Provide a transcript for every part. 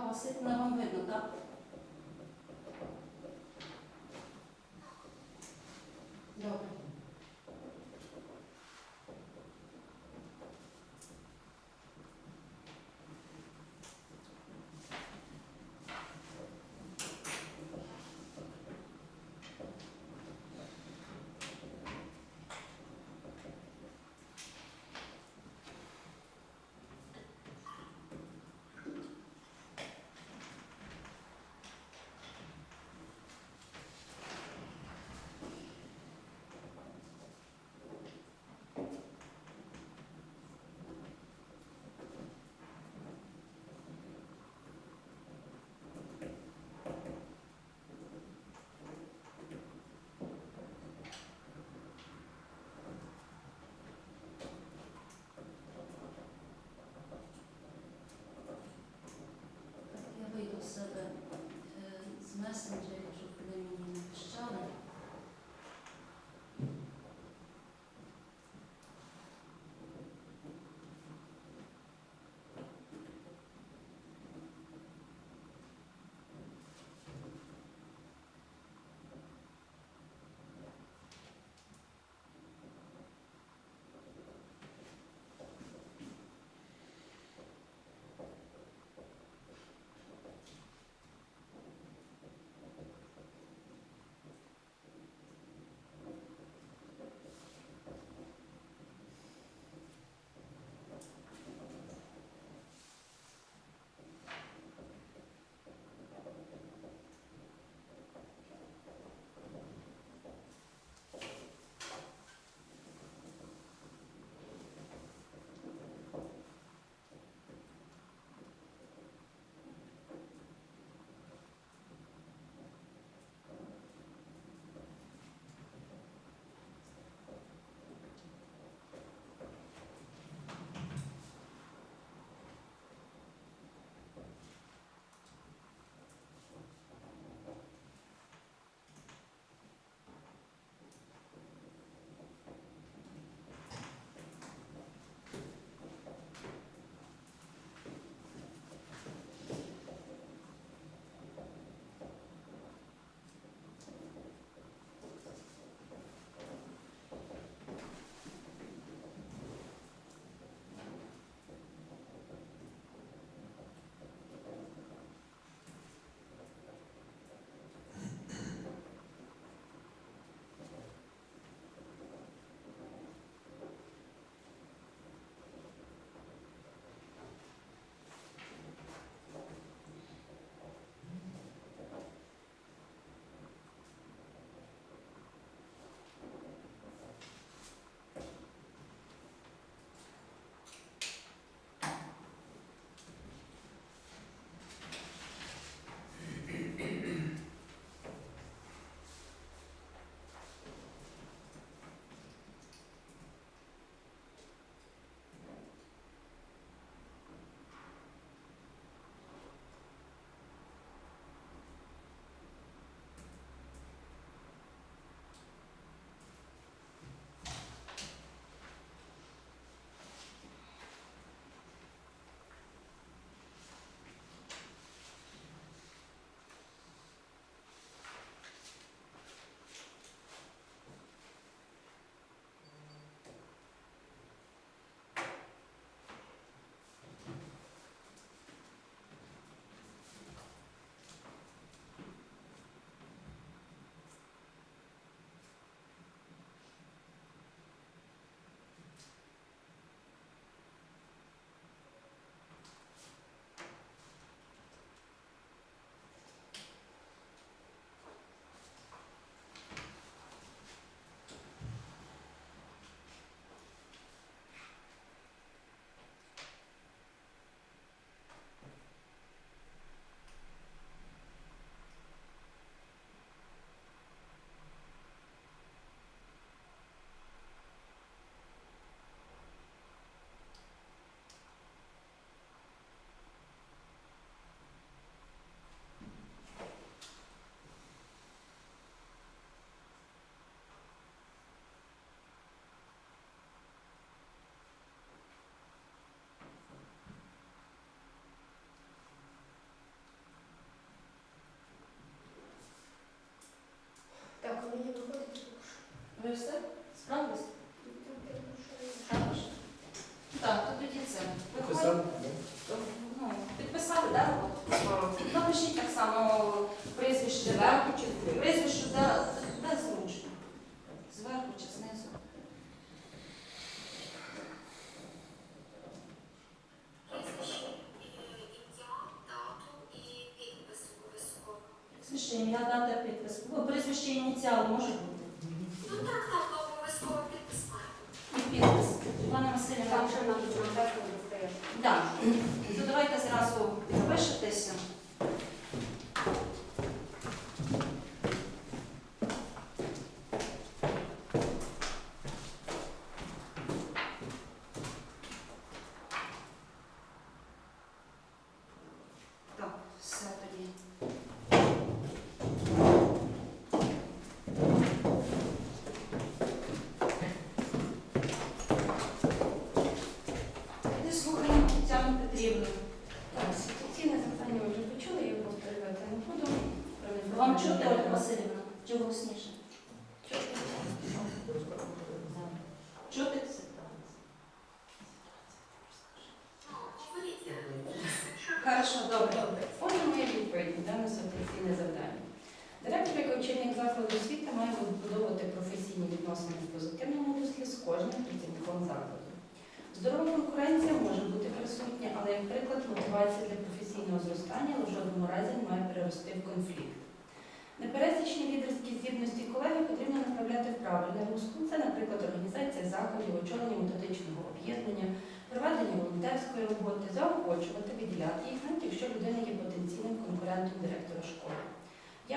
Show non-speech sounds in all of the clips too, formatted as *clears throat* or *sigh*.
Ольга Васильівна, вам видно, так? Добре. Так, я вийду з себе е, з Деколи достає. Так, то давайте зразу підпишетеся. Так, все тоді. Тоді слухаємо Тетяну Петрівну. Так, ситуаційне запитання ви вже почули, я повторювати не буду. Вам чути, Ольга Васильівна? Чи голосніше? Чути? Хорошо, добре. Добре, отже, моя відповідь на дане ситуаційне завдання. Директор закладу освіти має вибудовувати професійні відносини в позитивному руслі з кожним працівником закладу. Здорова конкуренція може бути присутня, але, як приклад, мотивація для професійного зростання в жодному разі не має перерости в конфлікт. Непересічні лідерські здібності колеги потрібно направляти в правильне русло. Це, наприклад, організація заходів, очолення методичного об'єднання, проведення волонтерської роботи, заохочувати, виділяти їх, навіть якщо людина є потенційним конкурентом директора школи.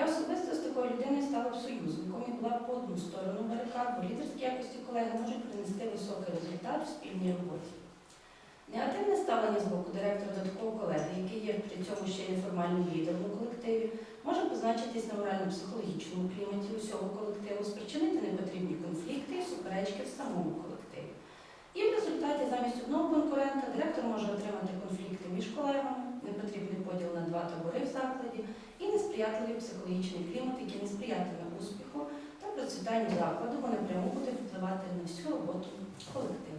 Я особисто з такою людиною стала б союзником і була б по одну сторону барикад, бо лідерські якості колеги можуть принести високий результат в спільній роботі. Негативне ставлення з боку директора до такого колеги, який є при цьому ще неформальним лідером у колективі, може позначитись на морально-психологічному кліматі усього колективу, спричинити непотрібні конфлікти і суперечки в самому колективі. І в результаті замість одного конкурента директор може отримати конфлікти між колегами, непотрібний поділ на два табори в закладі і несприятливий психологічний клімат, який не сприятиме успіху та процвітанню закладу, бо напряму буде впливати на всю роботу колективу.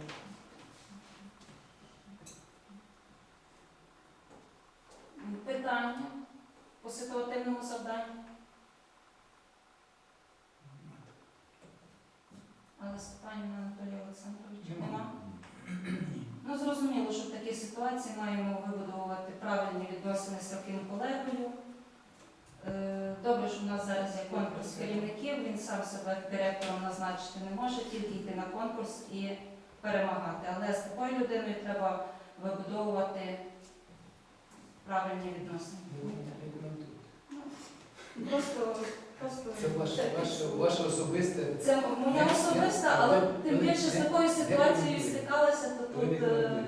Питання по ситуативному завданню. Але Степанівна Анатолія Олександровича нема. Ну, зрозуміло, що в такій ситуації маємо вибудовувати правильні відносини з таким колегою. Е, Добре, що в нас зараз є конкурс керівників, він сам себе директором назначити не може, тільки йти на конкурс і перемагати. Але з такою людиною треба вибудовувати правильні відносини. Просто, просто Це ваше, ваше, ваше особисте. це моя особиста, але тим більше з такою ситуацією стикалася, то тут е,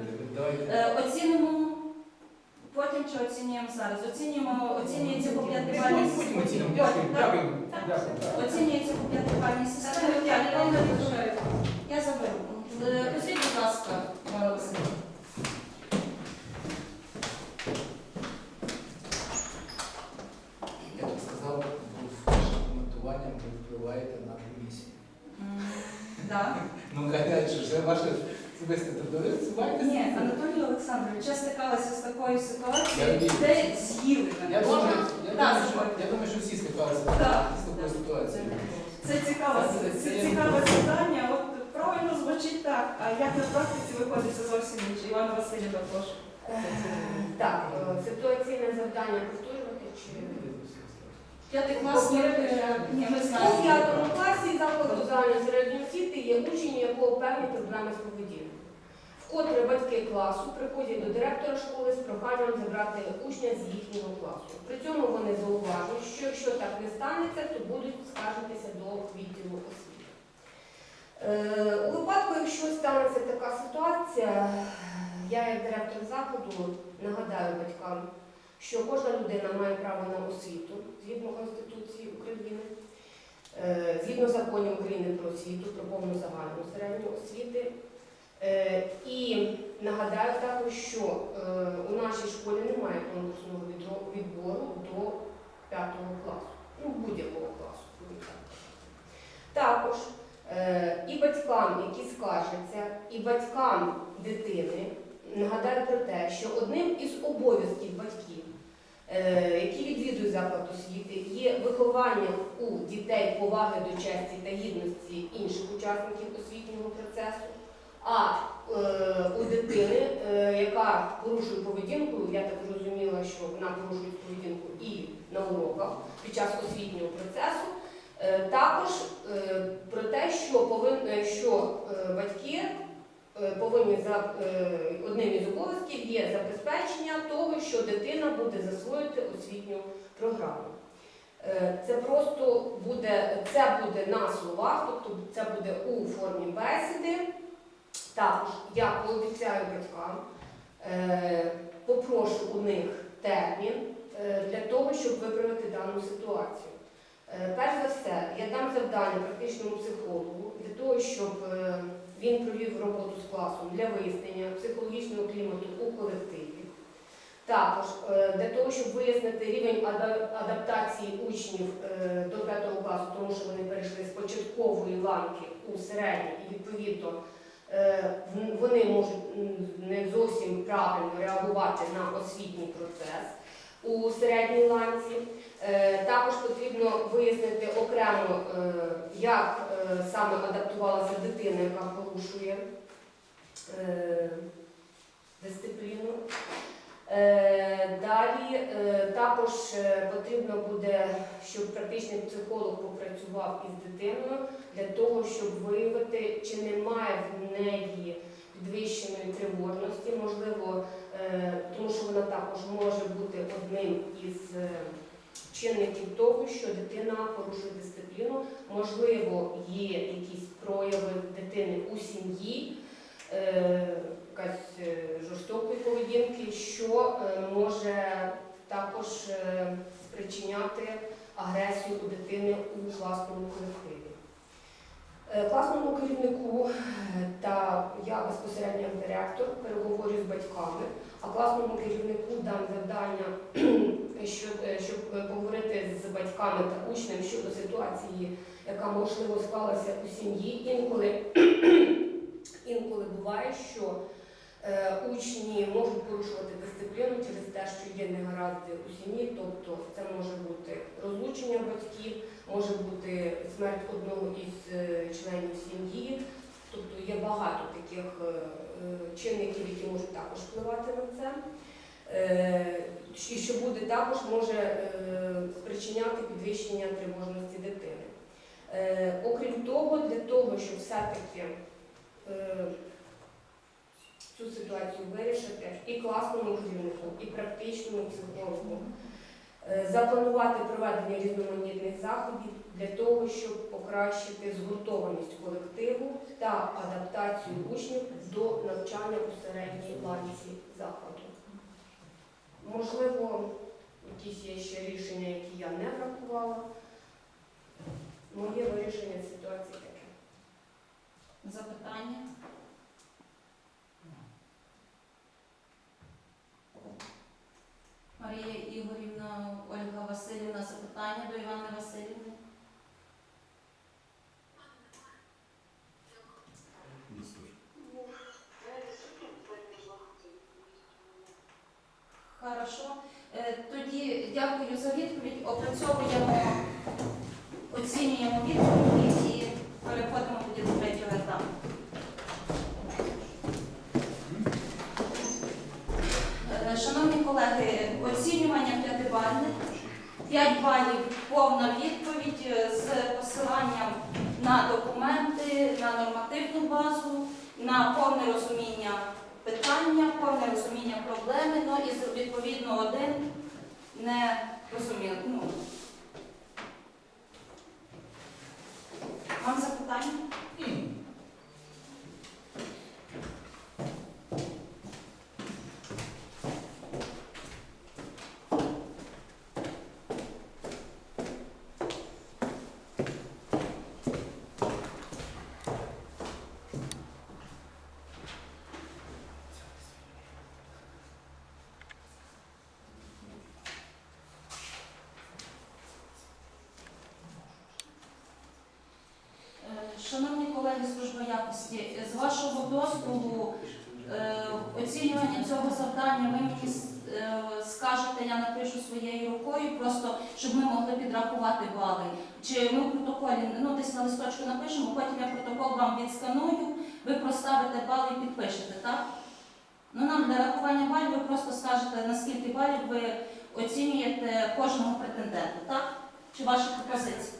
е, оцінимо чи оцінюємо зараз. Оцінюємо, оцінюється по п'ятибальній Потім системі. оцінимо. Дякую, дякую. Дякую. Оцінюється по системи. системі. Я, заберу. Е, будь ласка, Івана Васильівна. Я де з'їли Я думаю, Можна? я Так, що, я думаю, що всі стикалися Так. з такою ситуацією. Це цікаве, Це- цікаве питання. От правильно звучить так, а як на практиці виходить це зовсім інше. Івана Васильівна, прошу. Так, е, ситуаційне завдання повторювати чи П'ятий клас е, ні, ми у знаємо. п'ятому класі закладу загальної середньої освіти є учень, у якого певні проблеми з поведінкою. Вкотре батьки класу приходять до директора школи з проханням забрати учня з їхнього класу. При цьому вони зауважують, що якщо так не станеться, то будуть скаржитися до відділу освіти. Е, у випадку, якщо станеться така ситуація, я як директор закладу нагадаю батькам, що кожна людина має право на освіту згідно Конституції України, е, згідно законів України про освіту, про повну загальну середню освіти. Е, І нагадаю також, що е, у нашій школі немає конкурсного відбору до 5 класу, ну будь-якого класу. Також е, і батькам, які скаржаться, і батькам дитини нагадаю про те, що одним із обов'язків батьків які відвідують заклад освіти, є вихованням у дітей поваги до честі та гідності інших учасників освітнього процесу. А е, у дитини, е, яка порушує поведінку, я так зрозуміла, що вона порушує поведінку і на уроках під час освітнього процесу, е, також е, про те, що, повин, е, що е, батьки е, повинні за е, одним із обов'язків є забезпечення того, що дитина буде засвоїти освітню програму. Е, Це просто буде, це буде на словах, тобто це буде у формі бесіди. Також я пообіцяю батькам, е, попрошу у них термін е, для того, щоб виправити дану ситуацію. Е, Перш за все, я дам завдання практичному психологу для того, щоб він провів роботу з класом для вияснення психологічного клімату у колективі. Також для того, щоб вияснити рівень адаптації учнів до 5 класу, тому що вони перейшли з початкової ланки у середню і відповідно вони можуть не зовсім правильно реагувати на освітній процес у середній ланці. Е, Також потрібно вияснити окремо, е, як е, саме адаптувалася дитина, яка порушує е, дисципліну. Далі е, також е, потрібно буде, щоб практичний психолог попрацював із дитиною для того, щоб виявити, чи немає в неї підвищеної тривожності, можливо, е, тому що вона також може бути одним із чинників того, що дитина порушує дисципліну. Можливо, є якісь прояви дитини у сім'ї, якась е, жорстокої поведінки, що е, може також е, спричиняти агресію у дитини у класному колективі. Класному керівнику та я безпосередньо як директор переговорю з батьками, а класному керівнику дам завдання, *clears throat* що- щоб поговорити з батьками та учнем щодо ситуації, яка можливо склалася у сім'ї. Інколи, *clears throat* інколи буває, що учні можуть порушувати дисципліну через те, що є негаразди у сім'ї, тобто це може бути розлучення батьків, може бути смерть одного із е, членів сім'ї. Тобто є багато таких е, е, чинників, які можуть також впливати на це. Е, І що буде також може е, спричиняти підвищення тривожності дитини. Е, Окрім того, для того, щоб все-таки е, цю ситуацію вирішити і класному керівнику, і практичному психологу, е, запланувати проведення різноманітних заходів для того, щоб покращити згуртованість колективу та адаптацію учнів до навчання у середній ланці закладу. Можливо, якісь є ще рішення, які я не врахувала. Моє вирішення ситуації таке. Запитання? Марія Ігорівна, Ольга Васильівна, запитання до Івани Васильівни? Хорошо. Е, Тоді дякую за відповідь. Опрацьовуємо, оцінюємо відповіді і переходимо тоді до третього етапу. Е, Шановні колеги, оцінювання п'ятибальне. 5 балів повна відповідь е, з посиланням на документи, на нормативну базу, на повне розуміння питання, повне розуміння проблеми, ну і відповідно один не розумів. Ну. Вам запитання? Е, Шановні колеги служби якості, з вашого дозволу е, оцінювання цього завдання ви мені е, скажете, я напишу своєю рукою, просто щоб ми могли підрахувати бали. Чи ми в протоколі, ну десь на листочку напишемо, потім я протокол вам відсканую, ви проставите бали і підпишете, так? Ну нам для рахування балів ви просто скажете, наскільки балів ви оцінюєте кожного претендента, так? Чи ваші пропозиції?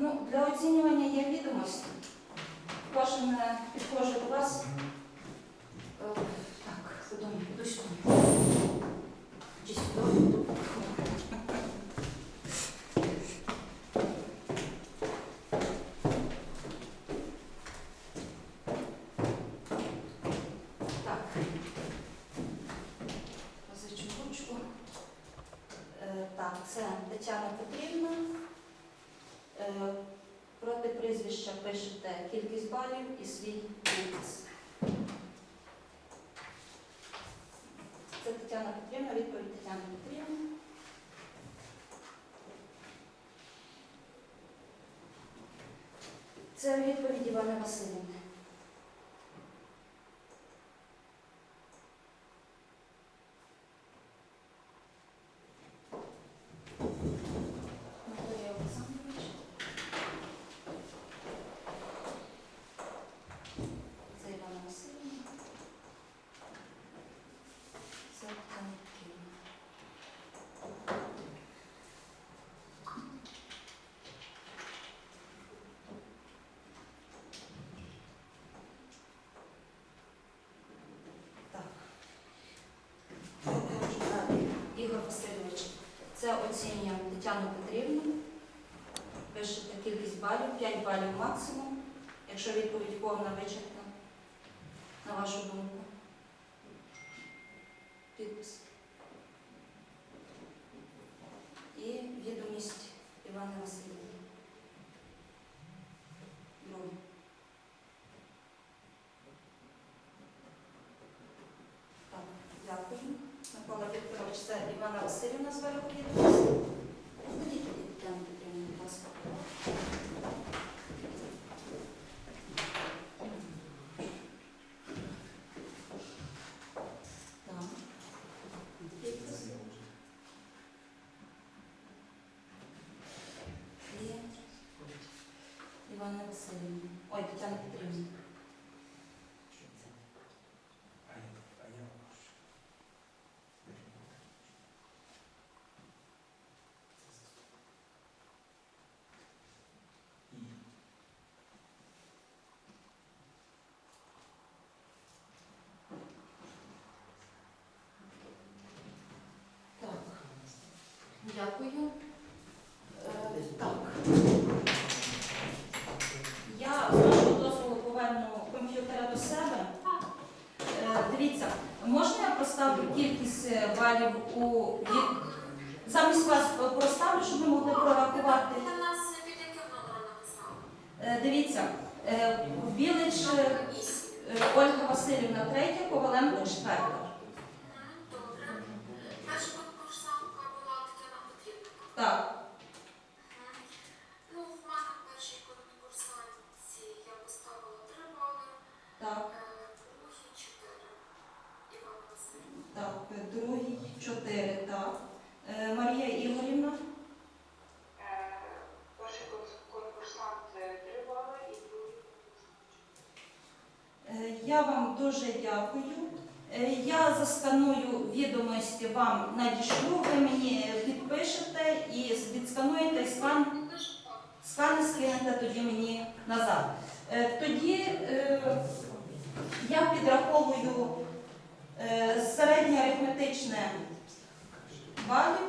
Ну, для оцінювання є відомості. Кожен е, підходжу до вас. Е, Так, Сидоні, іду сюди. Чи сюди, іду. Так. Позичу ручку. Е, Так, це Тетяна Петрівна. Е, Проти прізвища пишете кількість балів і свій підпис. Це Тетяна Петрівна, відповідь Тетяни Петрівни. Це відповідь Івана Васильівни. Анатолій Олександрович. Це Івана Васильівна. Це Тетяна Петрівна. Так. Отже, далі. Ігор Васильович, це оцінюємо Тетяну Петрівну. Пишете кількість балів, 5 балів максимум, якщо відповідь повна вичерпна, на вашу думку. Підпис. І відомість Івани Васильівни. Друге. Так, дякую. Микола Вікторович, це Івана Васильівна зверху відомість. Ходіть туди, Тетяна Петрівна, будь ласка. Так. Підпис. І Івана Васильівна. Ой, Тетяна Петрівна. Так. Дякую. Е, Так. Я з вашого дозволу поверну комп'ютера до себе. Е, Дивіться, можна я поставлю кількість е, балів у від- замість вас е, проставлю, щоб ми могли прорахувати. Для нас під яким номером написали? Дивіться, е, Білич е, Ольга Васильівна третя, Коваленко четверта. Добре. Перша була Тетяна Петрівна. Так, Ну, в мене в першій конкурсантці я поставила три бали, так, е, другій чотири. Івана Васильівна. так, е, другий чотири, так. Е, Марія Ігорівна, Перший конкурсант три бали і другий Е, Я вам дуже дякую. Е, Я засканую відомості вам надішлю, ви мені підпишете і відскануєте скан, скани скинете тоді мені назад. Е, Тоді е, я підраховую е, середнє арифметичне балів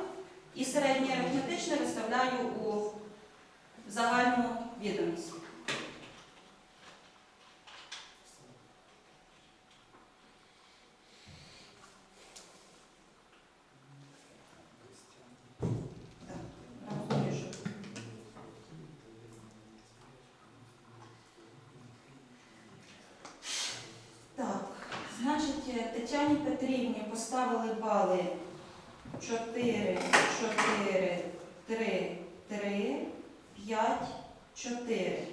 і середнє арифметичне виставляю у загальну відомість. Розумію, що Так, значить, е, Тетяні Петрівні поставили бали 4, 4, 3, 3. 5, 4.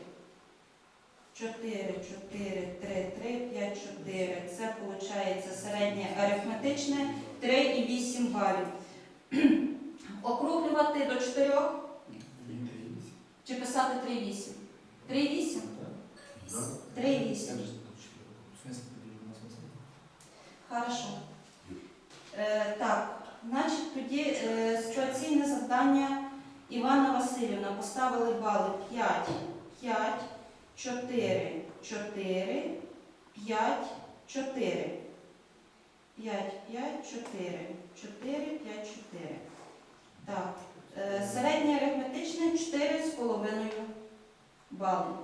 4, 4, 3, 3, 5, 4. Це виходить середнє арифметичне 3,8 балів. *clears throat* Округлювати до 4 чи писати 3,8? 3,8? 3,8. Хорошо. Е, так, значить тоді е, ситуаційне завдання Івана Васильівна поставили бали 5, 5, 4, 4, 5, 4. 5, 5, 4, 4, 5, 4. Так. Е, середнє арифметичне 4,5 бали.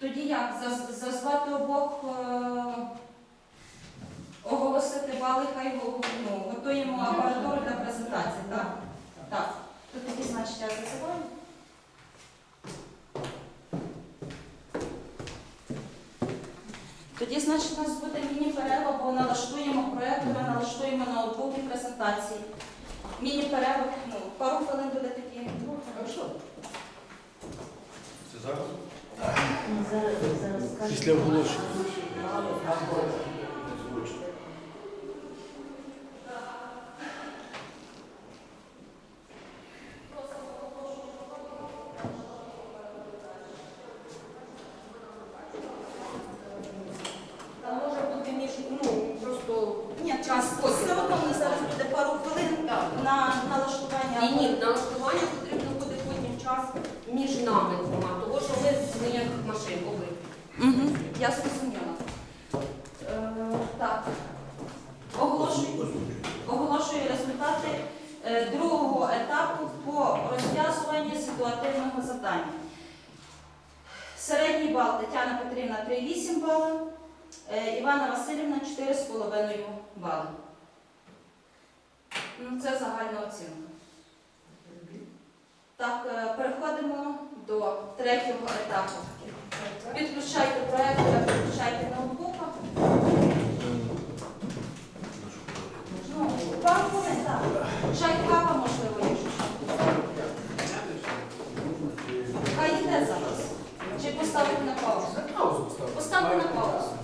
Тоді як? Зазвати обох, е, оголосити бали, хай ну, готуємо апаратуру для презентації, так? Так. То тоді, значить, я зазиваю. Тоді, значить, у нас буде міні-перерва, бо налаштуємо проєктори, налаштуємо ноутбуки презентації. Міні-перерва, ну, пару хвилин буде такі. Це зараз? Після оголошення. Другого етапу по розв'язуванню ситуативного завдання. Середній бал Тетяна Петрівна 3,8 бали, е, Івана Васильівна 4,5 бали. Ну, це загальна оцінка. Так, е, переходимо до третього етапу. Підключайте проектор, підключайте ноутбука. Пару так. Чай кава, можливо, якщо що. Хай йде зараз. Чи поставити на? Паузу поставити. На паузу.